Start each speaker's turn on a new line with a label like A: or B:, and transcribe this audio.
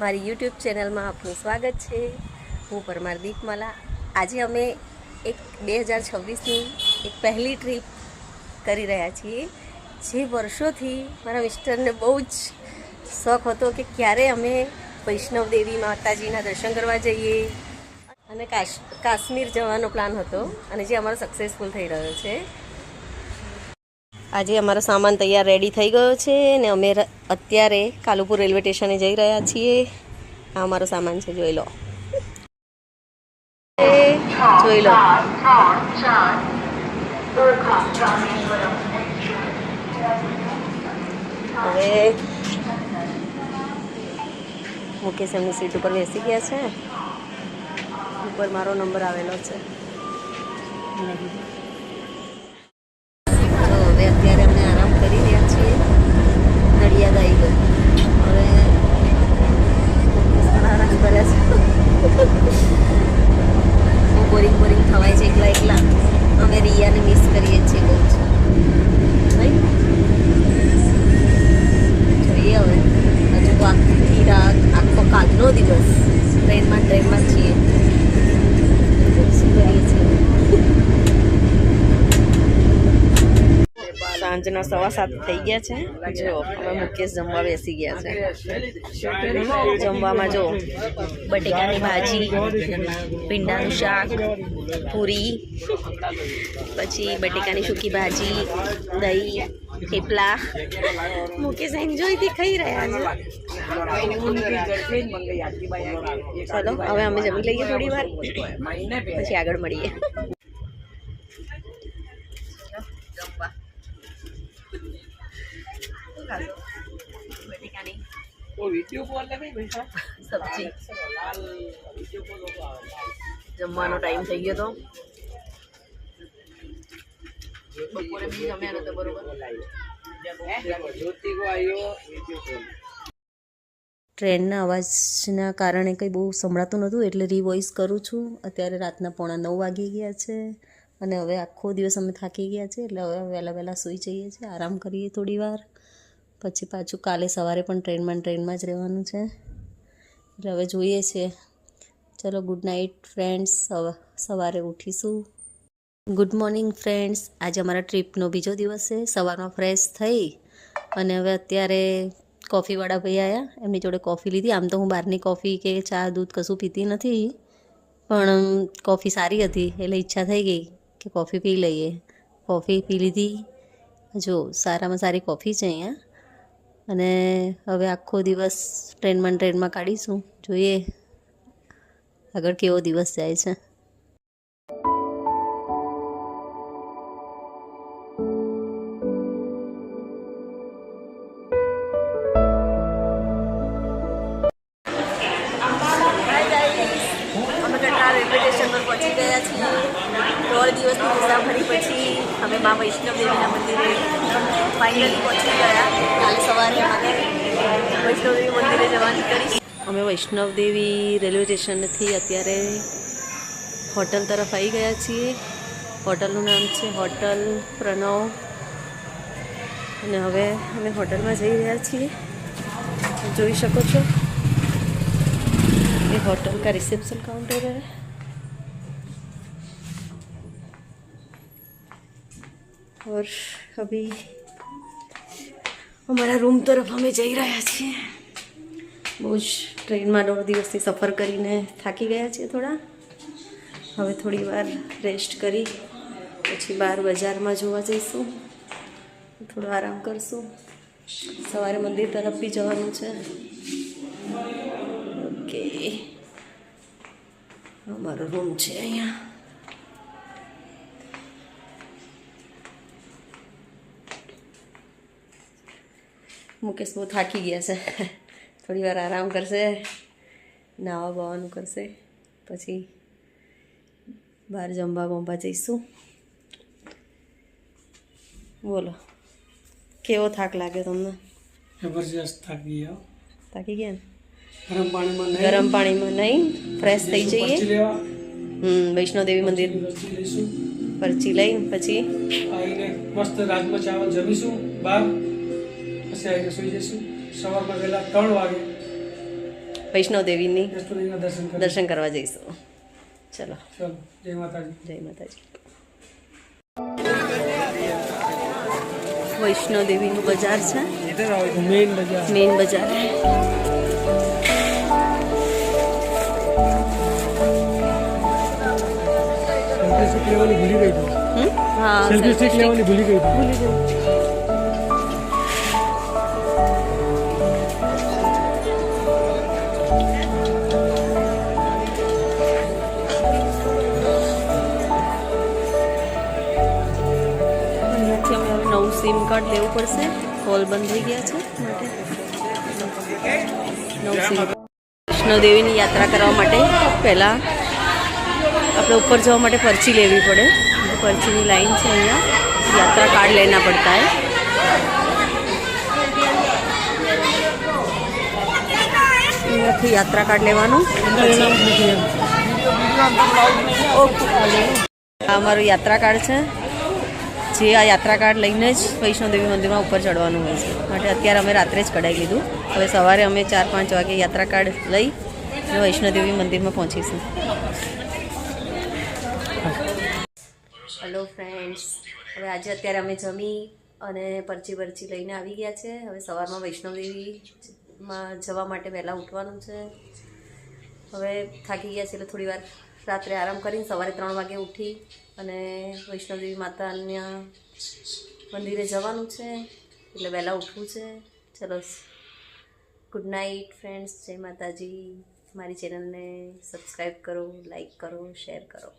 A: મારી યુટ્યુબ ચેનલમાં આપનું સ્વાગત છે. હું પરમાર દીપમાલા. આજે અમે એક બે હજાર છવ્વીસની એક પહેલી ટ્રીપ કરી રહ્યા છીએ. જે વર્ષોથી મારા મિસ્ટરને બહુ જ શોખ હતો કે ક્યારે અમે વૈષ્ણવ દેવી માતાજીના દર્શન કરવા જઈએ. અને કાશ, કાશ્મીર જવાનો પ્લાન હતો અને જે અમારો સક્સેસફુલ થઈ રહ્યો છે. આજે અમારો સામાન તૈયાર રેડી થઈ ગયો છે ને અમે અત્યારે કાલુપુર રેલવે સ્ટેશને જઈ રહ્યા છીએ. આ અમારો સામાન છે, જોઈ લો. જોઈ લો. હવે મુકેશ એમની સીટ ઉપર બેસી ગયા છે. ઉપર મારો નંબર આવેલો છે તો હવે અત્યારે અમે આરામ કરી રહ્યા છીએ નડિયાદ આવી ગયું હવે મુકેશ પણ આરામ કરે છે બહુ બોરિંગ બોરિંગ થવાય છે એકલા એકલા અમે રિયાને મિસ કરીએ છીએ બહુ જ નહીં જોઈએ હવે હજુ તો આખી રાત આખો કાલનો દિવસ ટ્રેનમાં ટ્રેનમાં જ છીએ શું કરીએ છીએ સાંજના સવા સાત થઈ ગયા છે જો હવે મુકેશ જમવા બેસી ગયા છે જમવામાં જો બટેકાની ભાજી ભીંડાનું શાક પૂરી પછી બટેકાની સૂકી ભાજી દહીં થેપલા મુકેશ એન્જોયથી ખાઈ રહ્યા છે ચલો હવે અમે જમી લઈએ થોડી વાર પછી આગળ મળીએ જમવાનો ટાઈમ થઈ ગયો તો. બપોરે બી જમ્યા નતો બરોબર? ટ્રેનના અવાજના કારણે કંઈ બહુ સંભળાતું નહોતું એટલે રીવોઇસ કરું છું. અત્યારે રાતના પોણા નવ વાગી ગયા છે અને હવે આખો દિવસ અમે થાકી ગયા છે એટલે હવે વહેલા વહેલા સૂઈ જઈએ છીએ આરામ કરીએ થોડી વાર પછી પાછું કાલે સવારે પણ ટ્રેનમાં ટ્રેનમાં જ રહેવાનું છે. એટલે હવે જોઈએ છીએ ચલો ગુડ નાઇટ ફ્રેન્ડ્સ સવારે ઉઠીશું. ગુડ મોર્નિંગ ફ્રેન્ડ્સ, આજે અમારા ટ્રીપનો બીજો દિવસ છે. સવારમાં ફ્રેશ થઈ અને હવે અત્યારે કોફીવાળા ભાઈ આવ્યા એમની જોડે કોફી લીધી. આમ તો હું બહારની કોફી કે ચા, દૂધ કશું પીતી નથી. પણ કોફી સારી હતી એટલે ઈચ્છા થઈ ગઈ કે કોફી પી લઈએ. કોફી પી લીધી. જો સારામાં સારી કોફી છે અહીંયા. અને હવે આખો દિવસ ટ્રેનમાં ટ્રેનમાં કાઢીશું. જોઈએ આગળ કેવો દિવસ જાય છે. પહોંચી ગયા છીએ. ત્રણ દિવસની મુસાફરી પછી અમે મા વૈષ્ણવદેવીના મંદિરે ફાઇનલી પહોંચી ગયા. કાલે સવારે અમે વૈષ્ણવદેવી મંદિરે જવાની કરી અમે વૈષ્ણવદેવી રેલવે સ્ટેશનથી અત્યારે હોટલ તરફ આવી ગયા છીએ. હોટલનું નામ છે હોટલ પ્રણવ. અને હવે અમે હોટલમાં જઈ રહ્યા છીએ. જોઈ શકો છો. એ હોટલ કા રિસેપ્શન કાઉન્ટર હે. और अभी અમારા રૂમ તરફ અમે જઈ રહ્યા છીએ બહુ જ ટ્રેનમાં દોઢ દિવસની સફર કરીને થાકી ગયા છીએ થોડા હવે થોડી વાર રેસ્ટ કરી પછી બહાર બજારમાં જોવા જઈશું થોડો આરામ કરશું સવારે મંદિર તરફ બી જવાનું છે ઓકે અમારો રૂમ છે અહીંયા મુકેશ બહુ થાકી ગયા છે થોડી વાર આરામ કરશે નાવા બાવાનું કરશે પછી બહાર જમવા બમવા જઈશું બોલો કેવો થાક લાગે તમને
B: જબરજસ્ત થાકી ગયા
A: થાકી ગયા ને
B: ગરમ પાણીમાં નહીં
A: ગરમ પાણીમાં નહીં ફ્રેશ થઈ જઈએ હમ વૈષ્ણોદેવી મંદિર
B: પરચી
A: લઈ પછી
B: મસ્ત રાજમાં ચાવલ જમીશું બાર પછી આવીને સુઈ જઈશું? સવારમાં વહેલા ત્રણ વાગે
A: વૈષ્ણવ દેવીની
B: દર્શન
A: કરવા જઈશું. ચલો.
B: ચલો જય માતાજી.
A: જય માતાજી. વૈષ્ણવ બજાર છે.
B: મેઇન બજાર.
A: મેઇન બજાર.
B: સેલ્ફી સ્ટિક લેવાની ભૂલી ગઈ લેવાની હતી
A: ભૂલી ગઈ. નવું સિમ કાર્ડ લેવું પડશે. કોલ બંધ થઈ ગયા છે માટે. નવું સિમ વૈષ્ણોદેવીની યાત્રા કરવા માટે પહેલાં આપણે ઉપર જવા માટે પરચી લેવી પડે. પરચીની લાઈન છે અહીંયા. યાત્રા કાર્ડ લેના પડતા હે અહીંયાથી યાત્રા કાર્ડ લેવાનું. આ મારું યાત્રા કાર્ડ છે. જે આ યાત્રા કાર્ડ લઈને જ વૈષ્ણોદેવી મંદિરમાં ઉપર ચડવાનું હોય છે. માટે અત્યારે અમે રાત્રે જ કઢાઈ લીધું. હવે સવારે અમે ચાર પાંચ વાગે યાત્રા કાર્ડ લઈ અને વૈષ્ણોદેવી મંદિરમાં પહોંચીશું. હેલો ફ્રેન્ડ્સ હવે આજે અત્યારે અમે જમી અને પરચી પરચી લઈને આવી ગયા છે. હવે સવારમાં વૈષ્ણોદેવીમાં જવા માટે વહેલા ઉઠવાનું છે. હવે થાકી ગયા છે એટલે થોડી રાત્રે આરામ કરીને સવારે ત્રણ વાગે ઉઠી અને વૈષ્ણોદેવી માતાના મંદિરે જવાનું છે, એટલે વહેલા ઉઠવું છે. ચલો ગુડ નાઇટ ફ્રેન્ડ્સ જય માતાજી. મારી ચેનલને સબસ્ક્રાઈબ કરો લાઈક કરો શેર કરો.